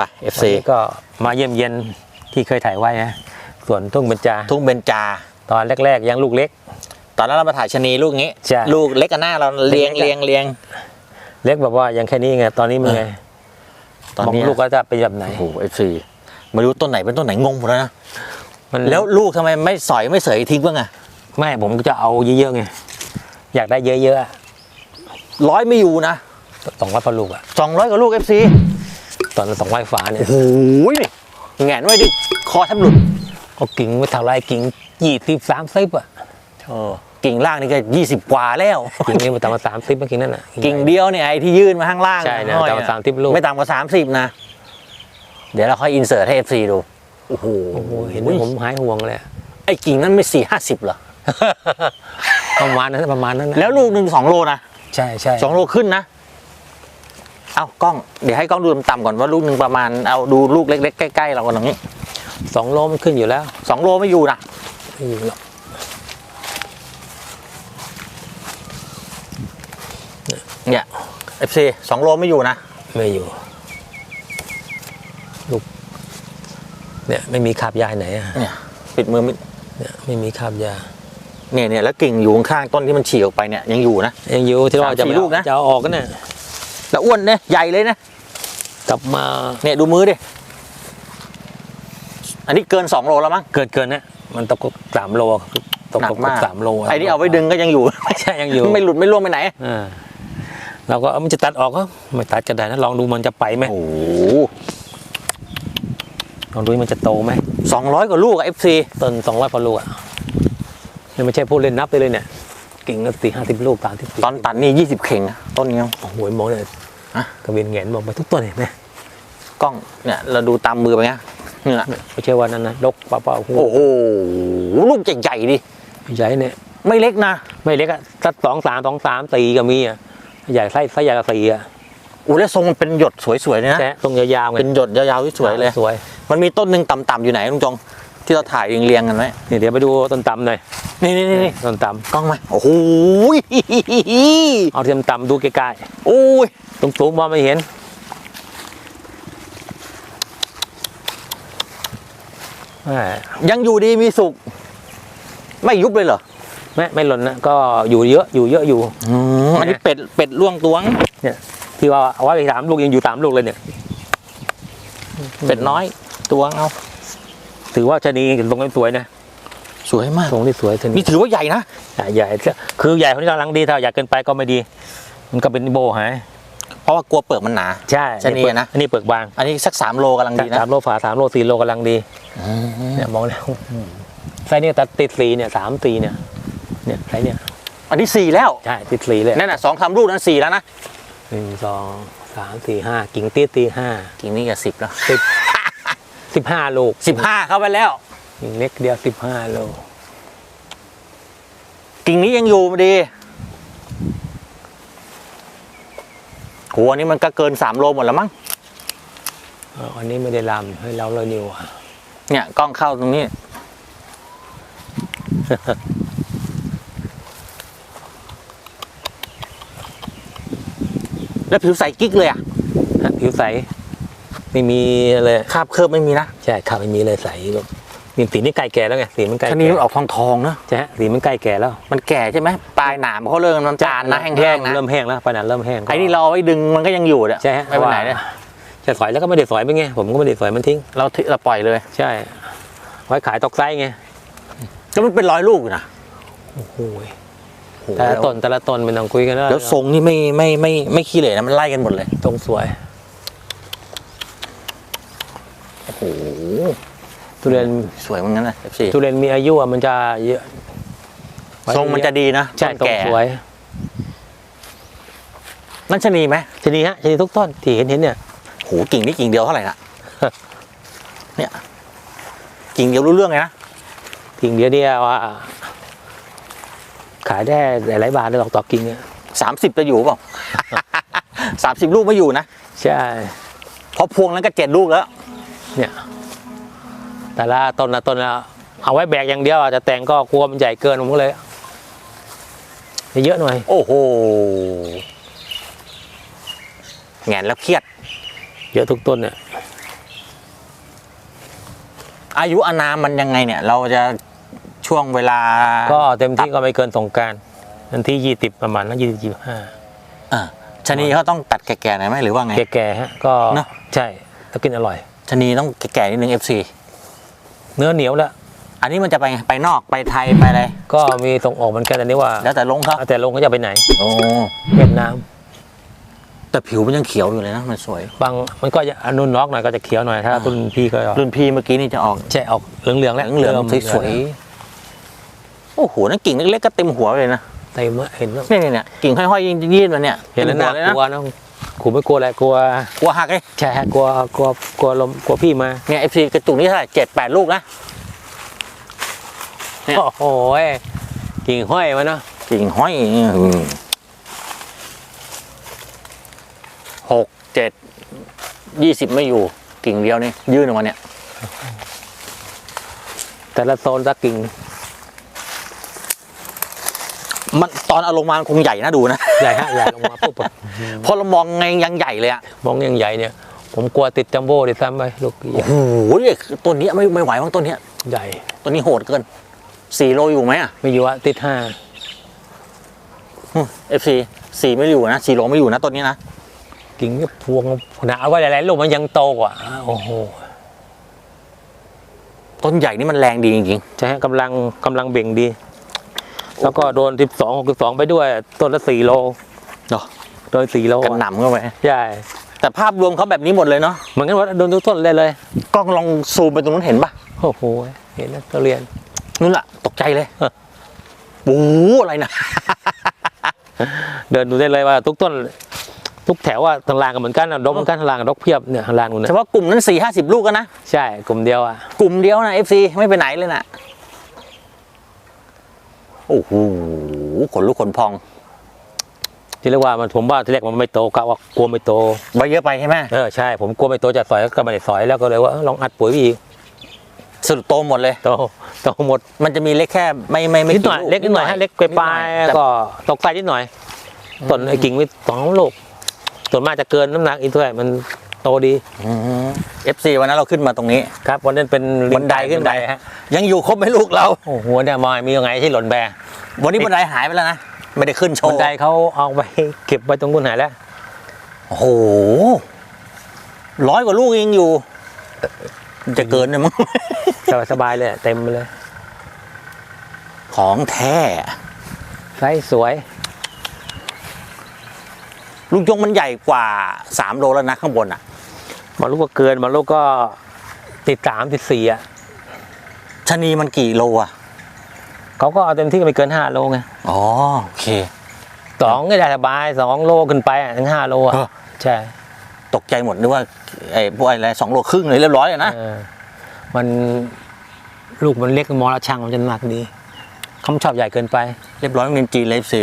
ไปวัน FC นี้ก็มาเยี่ยมเยียนที่เคยถ่ายไว้นะส่วนทุ่งเบญจาทุ่งเบญจา ตอนแรกๆยังลูกเล็ก ตอนนั้นเรามาถ่ายชะนีลูกนี้ใช่ลูกเล็กกันหน้าเราเรียงเล็กๆเรียงเรียงเล็กแบบว่ายังแค่นี้ไงตอนนี้มันไงตอนมองนี้ลูกก็จะเป็นแบบไหนโอ้โห FC ไม่รู้ต้นไหนเป็นต้นไหนงงหมดแล้วนะมันแล้วลูกทำไมไม่สอยไม่เสยทิ้งบ้างอะไม่ผมก็จะเอาเยอะๆไงอยากได้เยอะๆอะร้อยไม่อยู่นะสองร้อยพอลูกอะสองร้อยกว่าลูก FC ต อนสองร้อยฝาเนี่ยโอ้โหนี่แหงนไว้ดิคอแทบหลุดเอากิ่งไม่เท่าไรกิ่งยี่สิบสามสิบอะเออกิ่งล่างนี่ก็ยี่สิบกว่าแล้วกิ่งนี้มันต่ำกว่าสามสิบเมื่อกี้นั่นน่ะกิ่งเดียวเนี่ยไอ้ที่ยื่นมาข้างล่างใช่นะห้อยต่ำกว่า30ลูกไม่ต่ำกว่าสามสิบนะ เดี๋ยวเราค่อยอินเสิร์ตให้ FC ดูโอ้โหโอ้โหเห็นไหมผมหายห่วงเลยอะไอ้กิ่งนั้นไม่สี่ห้าสิบเหรอประมาณนั้นประมาณนั้นนะแล้วลูกหนึ่งสองโลนะใช่ใช่สองโลขึ้นนะ เอากล้องเดี๋ยวให้กล้องดูต่ำๆก่อนว่าลูกหนึ่งประมาณเอาดูลูกเล็กๆใกล้ๆเรากันตรงนี้สองโลมันขึ้นอยู่แล้วสองโลไม่อยู่นะไม่อยู่หรอกเนี่ย FC สองโลไม่อยู่นะไม่อยู่ลูกเนี่ยไม่มีคาบยาไหนอะเนี่ยปิดมือมิดเนี่ยไม่มีคาบยาเนี่ยเนี่ยแล้วกิ่งอยู่ข้างๆต้นที่มันฉีกออกไปเนี่ยยังอยู่นะยังอยู่ที่ว่าจะสามสี่ไม่ลูกนะจะเอาออกกันเนี่ย แล้วอ้วนเนี่ยใหญ่เลยนะกลับมาเนี่ยดูมือดิอันนี้เกินสองโลแล้วมั้งเกิดเกินเนี่ยมันตกสามโลตกหนักมากสามโละไอ้นี่เอาไว้ดึงก็ยังอยู่ใช่ยังอยู่ ไม่หลุดไม่ล่วงไปไหนอ่าเราก็เอามันจะตัดออกก็ไม่ตัดก็ได้นะลองดูมันจะไปไหมโอ้ลองดูมันจะโตไหมสองร้อยกว่าลูกอะ FC ต้นสองร้อยพอลูกอะนี่ไม่ใช่พูดเล่นนับไปเลยเนี่ย กิ่งละสี่ห้าสิบลูกสามสิบตอนตัดนี่ยี่สิบเข่งอะต้นเงี้ยโอ้โหมองเลยอะกระเวียนแหงนมองไปทุกต้นเห็นไหมกล้องเนี่ยเราดูตามมือไปเงี้ยนี่แหละไม่ใช่ว่านั้นนะดกเปล่าๆหัวโอ้โหลูกใหญ่ๆดิใหญ่เนี่ยไม่เล็กนะ ไม่เล็กอะสักสองสามสองสามตีก็มีอะใหญ่ไส้ไส้ใหญ่กับสี่อะอู้แล้วทรงมันเป็นหยดสวยๆเลยนะใช่ตรงยาวๆไงเป็นหยดยาวๆที่สวยเลยสวย มันมีต้นหนึ่งต่ำๆอยู่ไหนลุงจง ที่เราถ่ายเรียงๆกันไว้นี่เดี๋ยวไปดูต้นตำหน่อยนี่นี่นี่ต้นตกล้องมาโอ้โหำเอาเทียมตำดูใกล้โอ้ยๆตรงสูงมองไม่เห็นแม่ยังอยู่ดีมีสุข ไม่ยุบเลยเหรอไม่ไม่หล่นนะก็อยู่เยอะอยู่เยอะอยู่อันนี้เป็ดเป็ดล่วงตวงที่ว่าเอาไว้ไปสามลูกยังอยู่สามลูกเลยเนี่ยเป็ดน้อยตวงเอา ถือว่าชะนีตรงนี้สวยนะสวยมากตรงนี้สวยชะนีนี่ถือว่าใหญ่นะใหญ่ใหญ่คือใหญ่คนนี้กำลังดีถ้าใหญ่เกินไปก็ไม่ดี มันก็เป็นโบหายเพราะว่ากลัวเปลือกมันหนาใช่ชะนีอะนะอันนี้เปลือกบาง อันนี้สักสามโลกำลังดีนะสามโลฝาสามโลสี่โลกำลังดีเนี่ยมองแล้วไซส์เนี่ยตัดติดสีเนี่ยสามสีเนี่ยเนี่ยไซส์เนี่ยอันนี้สี่แล้วใช่ติดสีเลยนั่นน่ะสองสามลูกนั้นสี่แล้วนะหนึ่งสองสามสี่ห้ากิ่งตีตีห้ากิ่งนี้ก็สิบแล้วสิบ สิบห้าลูกสิบห้าเข้าไปแล้วกิ่งเล็กเดียวสิบห้าโลกิ่งนี้ยังอยู่ดีโหอันนี้มันก็เกินสามโลหมดแล้วมั้งอ๋ออันนี้ไม่ได้ลำให้เราเลยนิวอะเนี่ยกล้องเข้าตรงนี้ แล้วผิวใสกิ๊กเลยอะฮะผิวใส ไม่มีเลยคราบเคิร์บไม่มีนะใช่ครับไม่มีเลยใสแบบนี่สีนี่ใกล้แก่แล้วไงสีมันใกล้ชะนีแก่มันออกทองทองๆนะใช่ฮะสีมันใกล้แก่แล้ว มันแก่ใช่ไหมปลายหนามเขาเริ่มน้ำตาลนะแห้งๆนะเริ่มแห้งแล้วปลายหนาเริ่มแห้งไอ้นี่เราเอาไว้ดึงมันก็ยังอยู่เนี่ยใช่ฮะไม่ไปไหนเนี่ยจะสอยแล้วก็ไม่ได้สอยไปไงผมก็ไม่ได้สอยมันทิ้ง เราทิเราปล่อยเลย ใช่ ไว้ขายตอกไซส์ไงแล้วมันเป็นร้อยลูกอยู่นะโอ้โหโอ้โหแต่ละต้นแต่ละต้นไม่ต้องคุยกันแล้วแล้วทรงนี่ไม่ไม่ไม่ไม่ขี้เหร่นะมันไล่กันหมดเลยตรงสวย โอ้โหทุเรียนสวยเหมือนกันนะสี่ทุเรียนมีอายุอะมันจะเยอะทรงมันจะดีนะใช่ต้นตรงแก่สวยนั่นชะนีไหมชนีฮะชนีทุกต้นที่เห็นเห็นเนี่ย โหกิ่งนี่กิ่งเดียวเท่าไหร่ละเนี่ย กิ่งเดียวรู้เรื่องเลยนะกิ่งเดียวเดียวว่าขายได้หลายๆบาทเลยหรอกต่อกิ่งเนี่ยสามสิบจะอยู่เปล่า สามสิบลูกไม่อยู่นะ ใช่ เพราะพวงนั้นก็เจ็ดลูกแล้ว เนี่ย แต่ละต้นละต้นละเอาไว้แบกอย่างเดียวอะจะแต่งก็กลัวมันใหญ่เกินผมก็เลยเยอะหน่อย โอ้โหแงนแล้วเครียด เยอะทุกต้นเนี่ย อายุอานามมันยังไงเนี่ย เราจะช่วงเวลา ก็เต็มที่ก็ไม่เกินสงกรารวันที่ยี่สิบประมาณนั้นยี่สิบยี่ห้าอ่าชะนีเขาต้องตัดแก่ๆหน่อยไหมหรือว่าไง แก่ๆฮะ ก็เนอะใช่ต้องกินอร่อย ชะนีต้องแก่ๆนิดนึง FC เนื้อเหนียวแล้วอันนี้มันจะไปไงไปนอกไปไทยไปอะไรก็มีส่งออกเหมือนกันแต่นี้ว่าแล้วแต่ลงเขาแต่ลงเขาจะไปไหนโอ้เวียดนามแต่ผิวมันยังเขียวอยู่เลยนะมันสวย บางมันก็จะอนุนน็อกหน่อยก็จะเขียวหน่อยถ้าอ่ารุ่นพี่ก็รุ่นพี่เมื่อกี้นี่จะออกใช่ออกเหลืองๆแล้วเหลืองริ่มๆสวยๆโอ้โหนั่นกิ่งเล็กๆก็เต็มหัวเลยนะเต็มอะเห็นแล้วเนี่ยเนี่ยกิ่งห้อยๆยืดๆมาเนี่ยเห็นแล้วต็น่ามหัเลยกนะลัวนะ กูไม่กลัวอะไรกลัวกลัวหักเลยใช่ฮะกลัวกลัวกลัวลมกลัวพี่มาเนี่ย FC กระจุกนี้เท่าไหร่เจ็ดแปดลูกนะเนี่ยโอ้โหกิ่งห้อยมาเนาะกิ่งห้อยอืมหกเจ็ดยี่สิบไม่อยู่กิ่งเดียวนี่ยื่นออกมาเนี่ย แต่ละโซนละกิ่ง มันตอนเอาลงมามันคงใหญ่นะดูนะใหญ่ฮะใหญ่ลงมาปุ๊บพอเรามองไงยังใหญ่เลยอะมองอย่างใหญ่เนี่ย ผมกลัวติดจัมโบ้ดิซ้ำไปลูกใหญ่โอ้โหต้นนี้ไม่ไม่ไหวมั้งต้นเนี้ยใหญ่ต้นนี้โหดเกินสี่โลอยู่ไหมอะไม่อยู่อะติดห้าเอฟซีสี่ไม่อยู่นะสี่โลไม่อยู่นะต้นนี้นะกิ่งนี่พวงหนาว่าหลายๆลูกมันยังโตกว่าโอ้โหต้นใหญ่นี่มันแรงดีจริงใช่ฮะกำลังกำลังเบ่งดี แล้วก็โดนสิบสองหกสิบสองไปด้วยต้นละสี่โลเนอะโดนสี่โลๆกันหนำเข้าไปใช่แต่ภาพรวมเขาแบบนี้หมดเลยเนาะเหมือนกันว่าโดนทุกต้นเลยเลยกล้องลองซูมไปตรงนู้นเห็นปะโอ้โหเห็นแล้วก็เรียนนู่นแหละตกใจเลยเออโอ้โหอะไรนะเดินดูได้เลยว่าทุกต้น ทุกแถวว่าทางลางกันเหมือนกันนะดกเหมือนกันทางลางกับดกเพียบเนี่ยทางลางนู่นเฉนะพาะกลุ่มนั้นสี่ห้าสิบลูกกันนะใช่กลุ่มเดียวอะกลุ่มเดียวนะเอฟซีไม่ไปไหนเลยนะ โอ้โหขนลุกขนพอง ที่เรียกว่ามันผมว่าที่แรกมันไม่โตกะว่ากลัวไม่โตใบเยอะไปใช่ไหมเออใช่ผมกลัวไม่โตจะสอยก็ไม่ได้สอยแล้วก็เลยว่าเออลองอัดปุ๋ยไปอีกสรุดโตหมดเลยโตโตหมด มันจะมีเล็กแค่ไม่ไม่ไม่นิดหน่อยกี่เล็กนิดหน่อยฮะเล็กปลายแต่ๆก็ตกใส่นิดหน่อยต้นไอ้กิ่งไม่สองลูกส่วนมากจะเกินน้ำหนักอีกด้วยมัน โตดีเอฟซีวันนั้นเราขึ้นมาตรงนี้ครับวันนั้นเป็นลิงบันไดขึ้นไปฮะยังอยู่ครบไหมลูกเราโอ้โหเนี่ยมอยมียังไงที่หล่นแบวันนี้บันไดหายไปแล้วนะไม่ได้ขึ้นโชบันว์ไดเขาเอาไปเก็บไว้ตรงนู้นหายแล้วโอ้โหร้อยกว่าลูกยังอยู่ จะเกินนะมั้งสบายๆเลยเต็มไปเลย ของแท้ไซส์สวยลูกยงมันใหญ่กว่าสามโลแล้วนะข้างบนอะ มาลูกก็เกินมาลูกก็ติดสามติดสี่อะชะนีมันกี่โลอะเขาก็เอาเต็มที่ก็ไม่เกินห้าโลไงอ๋อโอเคสองก็ได้สบายสองโลขึ้นไปอะถึงห้าโลอะเออใช่ ตกใจหมดนึกว่าไอ้พวกอะไรสองโลครึ่งเลยเรียบร้อยเลยนะเออมันลูกมันเล็กมอละช่างมันจะหนักดีเขาชอบใหญ่เกินไป เรียบร้อยโรงเรียนจีนเลยซี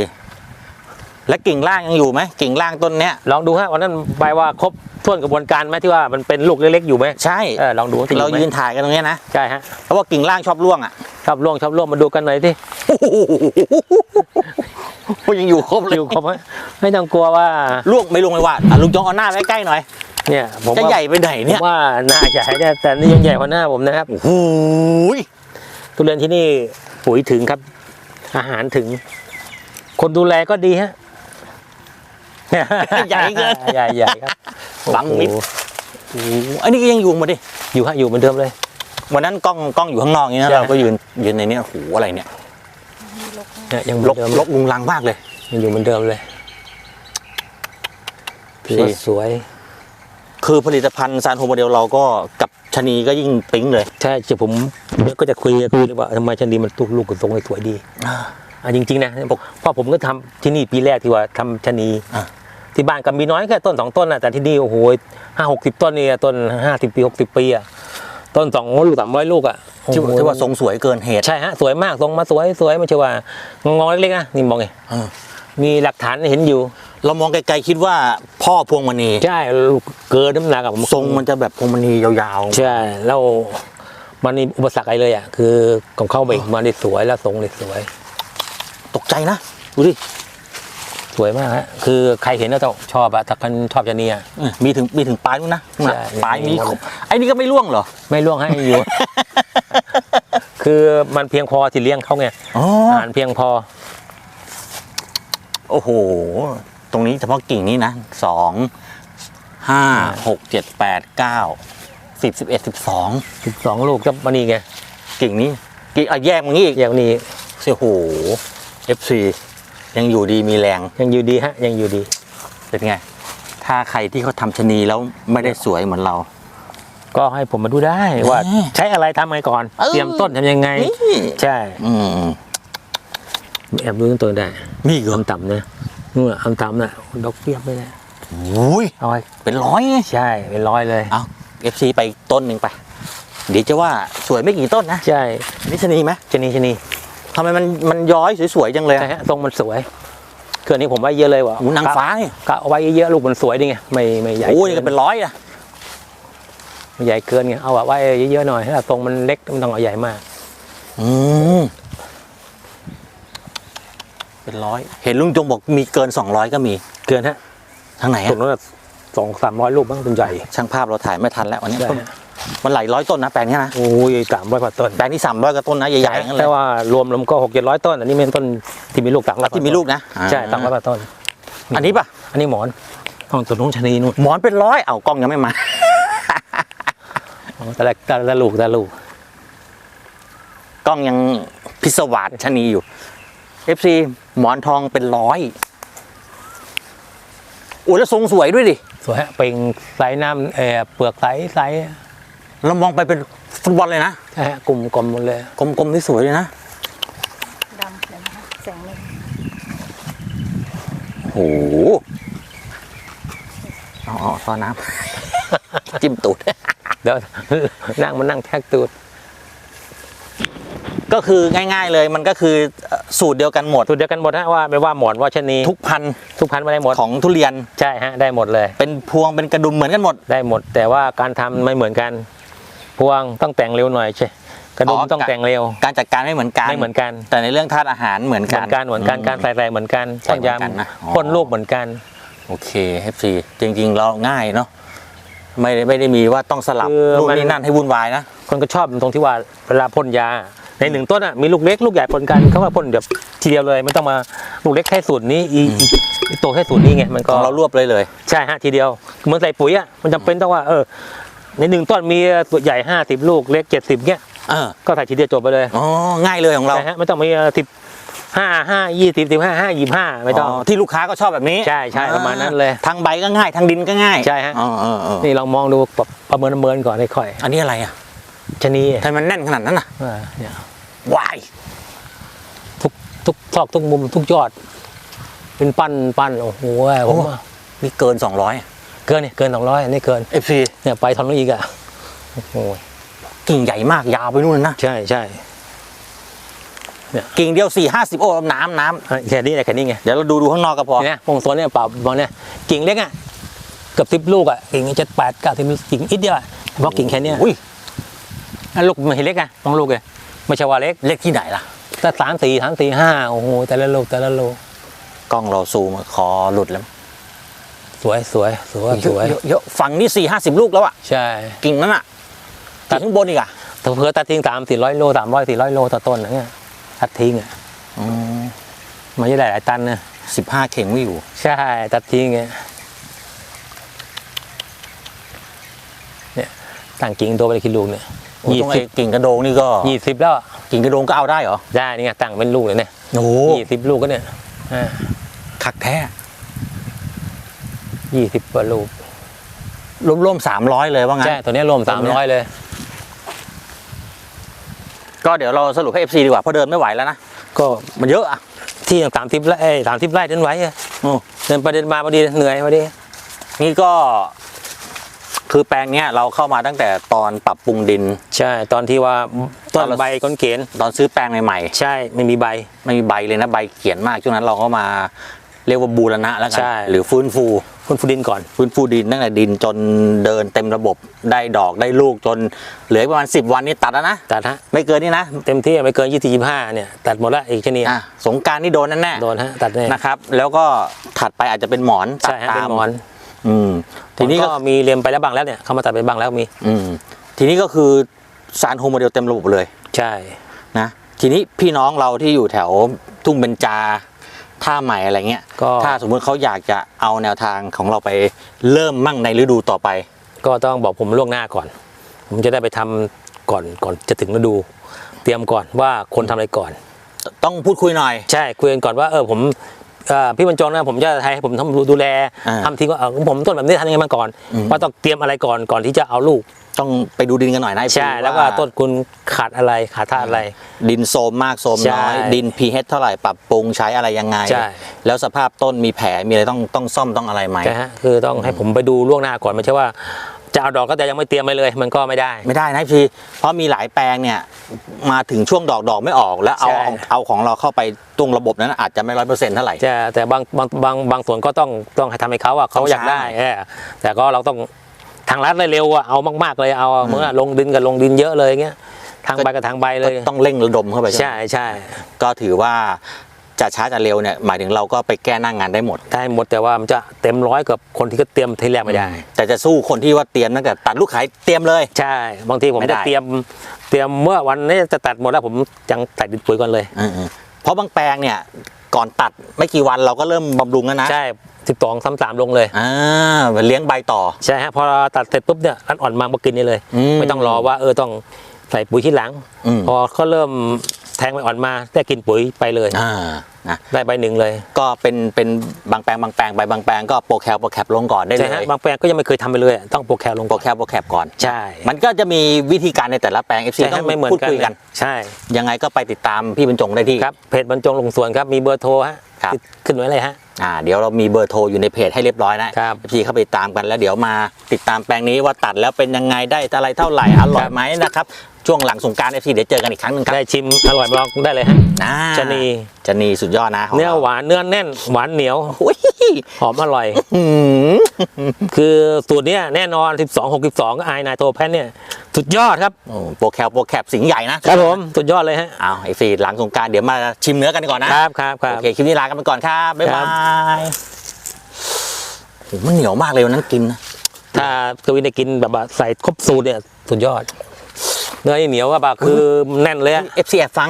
และกิ่งล่างยังอยู่ไหมกิ่งล่างต้นเนี้ยลองดูฮะวันนั้นใบว่าครบถ้วนกระบวนการไหมที่ว่ามันเป็นลูกเล็กๆอยู่ไหมใช่เออลองดูว่จะอเราไหมยืนถ่ายกันตรงเนี้ยนะใช่ฮะเพราะว่ากิ่งล่างชอบร่วงอะชอบล่วงชอบล่วงมาดูกันหน่อยที่ก็ยังอยู่ครบเลยอยู่ครบไหมไม่ต้องกลัวว่าล่วงไม่ล่วงไม่ว่าอะลุงจงเอาหน้าไว้ใกล้หน่อยเนี่ยผมจะว่าใหญ่ไปไหนผเนี่ยมว่าน่าจะใช้ได้แต่นี่ยังใหญ่กว่าหน้าผมนะครับโอ้โหทุเรียนที่นี่ปุ๋ยถึงครับ อาหารถึง คนดูแลก็ดีฮะ ใหญ่เกินใหญ่ใหญ่ครับบังมิดโอ้โหโอ้โหอันนี้ก็ยังอยู่หมาดิอยู่ฮะอยู่เหมือนเดิมเลยวันนั้นกล้องกล้องอยู่ข้างนอกอย่างนี้นะใช่เราก็ยืนยืนในเนี้ยโอ้โหอะไรเนี่ยเนี่ยยังเหมืลอกนเดิมลกลุงลังมากเลยยังอยู่เหมือนเดิมเลยถือว่าสวย คือผลิตภัณฑ์ซานโฮโมเดลเราก็กับชะนีก็ยิ่งปิ๊งเลย ใช่จะผมก็จะคุยคุยเลยว่าทำไมชันดีมันตุกลูกกับทรงสวยดี อะจริงๆนะเพราะผมก็ทำที่นี่ปีแรกที่ว่าทำชะนีอะที่บ้านก็มีน้อยแค่ต้นสองต้นนะแต่ที่นี่โอ้โหห้าหกสิบต้นนี่ต้นห้าสิบปีหกสิบปีอะต้นสองลูกสามร้อยลูกอะที่โอ้โหที่ว่าทรงสวยเกินเหตุใช่ฮะสวยมากทรงมาสวยสวยไม่ใช่ว่างอเล็กๆนะนี่มองไงเออมีหลักฐานเห็นอยู่ เรามองไกลๆคิดว่าพ่อพวงมณีใช่ลูกเกินน้ำหนักอะผมทรงมันจะแบบพวงมณียาวใช่แล้วมันมีอุปสรรคอะไรเลยอะคือของเข้าเบรกมาได้สวยแล้วทรงได้สวยๆ ตกใจนะ ดูดิ สวยมากฮะ คือใครเห็นแล้วต้องชอบอะถ้าคนชอบจะเนี่ยเออมีถึงมีถึงปลายนู้นนะใช่ ปลายมีมีหมดครบไอ้นี่ก็ไม่ร่วงเหรอ ไม่ล่วงให้อยู่ คือมันเพียงพอที่เลี้ยงเขาไงอ๋อ อาหารเพียงพอ โอ้โห ตรงนี้เฉพาะกิ่งนี้นะ สอง ห้า หก เจ็ด แปด เก้า สิบ สิบเอ็ด สิบสอง 12 ลูกก็มานี่ไงกิ่งนี้ กิ่งอะแยกมางี้อีกอย่างนี้ โอ้โห FC ยังอยู่ดีมีแรง ยังอยู่ดีฮะ ยังอยู่ดี เป็นไง ถ้าใครที่เขาทำชะนีแล้วไม่ได้สวยเหมือนเรา ก็ให้ผมมาดูได้ว่าอืมใช้อะไรทำไงก่อน เออ เตรียมต้นทำยังไงนี่ใช่อืมแอบดูต้นตัวได้มีอีกเหรออันต่ำนะนู่นอันต่ำน่ะดอกเปียบไปเลยอุ้ยเอาไว้เป็นร้อยไงใช่เป็นร้อยเลย เอา FC ไปอีกต้นหนึ่งไป เดี๋ยวจะว่าสวยไม่กี่ต้นนะใช่ นี่ชะนีไหมชะนีชะนี ทำไมมันมันย้อยสวยๆจังเลยใช่ฮะทรงมันสวยเครื่องนี้ผมไว้เยอะเลยว่ะหูนางฟ้านี่กะเอาไว้เยอะๆลูกมันสวยดีไงไม่ไม่ใหญ่โอ้ยนี่เกิก็นเป็นร้อยอะไม่ใหญ่เกินไงเอาอะไว้เยอะๆหน่อยถ้าทรงมันเล็กไม่ต้องเอาใหญ่มาก อืมเป็นร้อยเห็นลุงจงบอกมีเกิน 200 ก็มีเกินฮะทางไหนตรอะงนั้นสองสามร้อยลูกบ้างต้นใหญ่ ช่างภาพเราถ่ายไม่ทันแล้ววันนี้ใช่ต้นฮะ มันหลายร้อยต้นนะแปลงเนี้ยนะโอ้ยสามร้อยกว่าต้นแปลงที่300กว่าต้นนะใหญ่ๆทั้งนั้นเลแต่ยว่ารวมแล้วมันก็หกเจ็ดร้อยต้น อันนี้เป็นต้นที่มีลูกต่างร้อยที่มีลูกนะใช่ต่างร้อยกว่าต้น อันนี้ปะอันนี้หมอนของต้นน้องชะนีนู่นหมอนเป็นร้อยเอากล้องยังไม่มาอ๋อแต่ละแต่ละลูกแต่ละลูก กล้องยังพิศวาสชะนีอยู่ FC หมอนทองเป็นร้อยอุ้ยแล้วทรงสวยด้วยดิ สวยฮะเป็นใสน้ำเออเปลือกใสใส เรามองไปเป็นฟุตบอลเลยนะใช่ฮะกลุ่มกลมหมดเลยกลมๆที่สวยเลยนะดำเดี๋ยวนะคะแสงนี่โอ้โหเอาเอาซอน้ำ จิ้มตูด เดี๋ยวนั่งมันนั่งแท็กตูดก็คือง่าย ๆเลยมันก็คือเอ่อสูตรเดียวกันหมด สูตรเดียวกันหมดฮะว่าไม่ว่าหมอนว่าชะนีทุกพันธุ์ทุกพันธุ์ไม่ได้หมดของทุเรียนใช่ฮะได้หมดเลย เป็นพวงเป็นกระดุมเหมือนกันหมด ได้หมด แต่ว่าการทำไม่เหมือนกัน พวงต้องแต่งเร็วหน่อยใช่กระดุมอ๋อต้องแต่งเร็ว การจัดการไม่เหมือนกันไม่เหมือนกัน แต่ในเรื่องธาตุอาหารเหมือนเหกัมือนนกันเหมือนกันการใส่ใจเหมือนกันใส่ต้นเหมือนยำกันนะอ๋อพ่นลูกเหมือนกัน โอเคเฮฟซีจริง ๆ เราง่ายเนาะไม่ได้ไม่ได้มีว่าต้องสลับคือนู่นมันนี่นั่นให้วุ่นวายนะคนก็ชอบตรงที่ว่าเวลาพ่นยาในหนึ่งต้นอะมีลูกเล็กลูกใหญ่ปนกันเขาว่าพ่นแบบทีเดียวเลยไม่ต้องมาลูกเล็กแค่สูตรนี้อีอีอีโตแค่สูตรนี้ไงมันขก็องเรารวบเลยเลย ใช่ฮะทีเดียวเหมือนใส่ปุ๋ยอะมันจำเป็นต้องว่าเออ ในหนึ่งต้นมีตัวใหญ่ห้าสิบลูกเล็กเจ็ดสิบเงี้ยเออก็ใส่ทีเดียวจบไปเลยอ๋อง่ายเลยของเราใช่ฮะไม่ต้องมีสิบห้าห้ายี่สิบสิบห้าห้ายี่ห้าไม่ต้องที่ลูกค้าก็ชอบแบบนี้ใช่ใช่ประมาณนั้นเลยทางใบก็ง่ายทางดินก็ง่ายใช่ฮะอ๋อเออเออนี่ลองมองดูประประเมินประเมินก่อนค่อยอันนี้อะไรอะๆชะนีทำไมมันแน่นขนาดนั้นน่ะอ่าเนี่ยวายทุกทุกซอกทุกมุมทุกยอด เป็นปั้นปั้นโอ้โหผมว่านี่เกิน200 เกินเนี่ยเกินสองร้อยอันนี้เกิน FC เนี่ยไปทอนอีกอะโอ้โหกิ่งใหญ่มากยาวไปนู่นนะ ใช่ใช่กิ่งเดียว4 50โอ้น้ำน้อะแค่นี้แหละแค่นี้ไงำเดี๋ยวเราดูดูข้างนอกก็พอเนี่ยพงโซนเนี่ยเปล่าบอลเนี่ยกิ่งเล็กอะเกือบสิบลูกอะกิ่งเจ็ดแปดเก้าสิบกิ่งอิดเดียวอะเพราะกิ่งแค่เนี้ยอุ้ยอะลูกมันเห็นเล็กอะมองลูกเลยไม่ใช่ว่าเล็กเล็กที่ไหนล่ะแต่สามสี่สามสี่ห้าโอ้โหแต่ละลูกแต่ละลูกกล้องเราซูมคอหลุดแล้ว สวยสวยสวยสวยเยอะเยอะฝั่งนี้4 50ลูกแล้วอะใช่กิ่งนั้นอะกิ่งข้างบนอีกอะถ้าเผื่อตัดทิ้งสามสี่ร้อยโลสามร้อยสี่ร้อยโลต่อต้นนะเนี่ยตัดทิ้งอะอืมมันจะได้หลายตันนะ15เข่งไม่อยู่ ใช่ ตัดทิ้งไงเนี่ยต่างกิ่งตัวไปเลยคิดลูกเนี่ยโอ้ยี่ตรงสิไอ้บกิ่งกระโดงนี่ก็ยี่สิบแล้วอะกิ่งกระโดงก็เอาได้เหรอได้นี่ไงตั้งเป็นลูกเลยเนี่ยโอ้โหยี่สิบลูกก็เนี่ยอ่าคักแท้ ยี่สิบกว่าลูกร่วมๆ300เลยว่างั้น ใช่ตัวเนี้ยรวมตัสาวมเนี้ร้อยยเลย ก็เดี๋ยวเราสรุปให้ FC ดีกว่าเพราะเดินไม่ไหวแล้วนะ ก็มันเยอะอะที่สามสิบไร่สามสิบไร่เดินไหวอะโอ้เดินไปเดินมาพอดีเหนื่อยพอดีนี่ก็ คือแปลงเนี้ยเราเข้ามาตั้งแต่ตอนปรับปรุงดิน ใช่ ตอนที่ว่าต้ตอนนเราใบก้นเขนตอนซื้อแปลงใหม่ใช่ไม่มีใบๆไม่มีใบเลยนะใบเขียนมากช่วงนั้นเราก็มา เรียกว่าบูรณะแล้วกัใช่ หรือฟื้นฟู คุณฟูดินก่อน ฟื้นฟูดินตั้งแต่ดินจนเดินเต็มระบบได้ดอกได้ลูกจนเหลืออีกประมาณ 10 วันนี้ตัดแล้วนะ ตัดฮะไม่เกินนี่นะเต็มที่ไม่เกินยี่สิบยี่ห้าเนี่ยตัดหมดละอีกชนิดอะสงกรารนี่โดนแน่โดนฮะตัดแน่ๆนะครับ แล้วก็ถัดไปอาจจะเป็นหมอนตัดใช่ฮะตาเป็นมหมอนอืมทีทีนี้นี้ก็ก็มีเรียมไปแล้วบางแล้วเนี่ยเขามาตัดไปบางแล้วมีอืมทีนี้ก็คือสารโฮโมเดลเต็มระบบเลยใช่นะทีนี้พี่น้องเราที่อยู่แถวทุ่งเบญจา ท่าใหม่อะไรเงี้ยก็ ถ้าสมมุติเขาอยากจะเอาแนวทางของเราไปเริ่มมั่งในฤดูต่อไป ก็ต้องบอกผมล่วงหน้าก่อน ผมจะได้ไปทำก่อนก่อนจะถึงฤดู เตรียมก่อนว่าคนทำอะไรก่อน ต้องพูดคุยหน่อย ใช่คุยกันก่อนว่าเออผมเอ่อพี่บรรจงนะผมจะให้ผมทำดูแลอ่าทำทิ้งว่าเออผมต้นแบบนี้ทำยังไงมาก่อนอืมว่าต้องเตรียมอะไรก่อนก่อนที่จะเอาลูก ต้องไปดูดินกันหน่อยนะใช่แล้วก็ต้นคุณขาดอะไรขาดธาตุอะไร ดินโซมมากโซมน้อยใช่ดิน pH เท่าไหร่ปรับปรุงใช้อะไรยังไงใช่แล้วสภาพต้นมีแผลมีอะไรต้องต้องซ่อมต้องอะไรไหมใช่ฮะคือต้องให้ผมไปดูล่วงหน้าก่อนไม่ใช่ว่าจะเอาดอกก็แต่ยังไม่เตรียมไปเลย มันก็ไม่ได้ ไม่ได้นะพี่เพราะมีหลายแปลงเนี่ยมาถึงช่วงดอกดอกไม่ออก แล้วเอาใช่เอาเอาของเราเข้าไปตรงระบบนั้นอาจจะไม่ร้อยเปอร์เซ็นต์เท่าไหร่จะแต่บางบางบางบางส่วนก็ต้องต้องให้ทำให้เขาอะเขาต้องอยากได้ใช้เออแต่ก็เราต้อง ทางรัดเลยเร็วอะเอามากๆเลยเอาเมื่อลงดินกับลงดินเยอะเลยเงี้ยทางใบกับทางใบเลยก็ต้องเร่งระดมเข้าไปใช่ใช่ไหมใช่ก็ถือว่าจะช้าจะเร็วเนี่ยหมายถึงเราก็ไปแก้หน้างงานได้หมดได้หมดแต่ว่ามันจะเต็มร้อยกับคนที่ก็เตรียมทีแรกไม่ได้ แต่จะสู้คนที่ว่าเตรียมตั้งแต่ตัดลูกขายเตรียมเลยใช่ บางทีผมไม่ได้จะเตรียมเตรียมเมื่อวันนี้จะตัดหมดแล้วผมยังตัดดินปุ๋ยก่อนเลยเออๆเพราะบางแปลงเนี่ยก่อนตัดไม่กี่วันเราก็เริ่มบำรุงแล้วนะใช่ สิบสองสามสามลงเลยอ่าเลี้ยงใบต่อใช่ฮะพอตัดเสร็จปุ๊บเนี่ยอันอ่อนมามากินนี่เลยอืมไม่ต้องรอว่าเออต้องใส่ปุ๋ยที่หลังอืมพอเขาเริ่มแทงใบอ่อนมาได้กินปุ๋ยไปเลยอ่านะได้ใบหนึ่งเลย ก็เป็นเป็นบางแปลงบางแปลงใบบางแปลงก็โปรแคลโปรแคปลงก่อนได้เลใช่ฮะยบางแปลงก็ยังไม่เคยทำไปเลยอะต้องโปรแคลลงโปก่รอนแคลโปรแคปก่อนใช่ มันก็จะมีวิธีการในแต่ละแปลง FC ใช่ต้อฮะงไม่เหมือนพูดกันคุยกัน ใช่ ยังไงก็ไปติดตามพี่บรรจงได้ที่ครับเพจบรรจงลงสวนครับมีเบอร์โทรฮะครับติดขึ้นไว้เลยฮะ อ่าเดี๋ยวเรามีเบอร์โทรอยู่ในเพจให้เรียบร้อยนะครับพี่เข้าไปตามกันแล้วเดี๋ยวมาติดตามแปลงนี้ว่าตัดแล้วเป็นยังไงได้อะไรเท่าไหร่อร่อยไหมนะครับ ช่วงหลังสงกรารเอฟซีเดี๋ยวเจอกันอีกครั้งหนึ่งครับได้ชิมอร่อยบอกได้เลยฮะนะชะนีจะนีสุดยอดนะขงเนื้อราหวานเนื้อแน่นหวานเหนียวอุ้ยหอมอร่อยหืมคือสูตรเนี้ยแน่นอน 12 62ไอไนโตรแพนเนี่ยสุดยอดครับโอ้โปรแคลโปรแคปสิงห์ใหญ่นะครับผมสุดยอดเลยฮะเอาไอซีหลังสงกรารเดี๋ยวมาชิมเนื้อกันก่อนนะครับครับครับโอเคคลิปนี้ลากันไปก่อนครับบ๊ายครับบายโอ้โหมันเหนียวมากเลยวันนั้นกินนะถ้ากวินได้กินแบบว่าใส่ครบสูตรเนี่ยสุดยอด เนื้อเหนียวก็แบบคือแน่นเลยอะเอฟซีแอบฟัง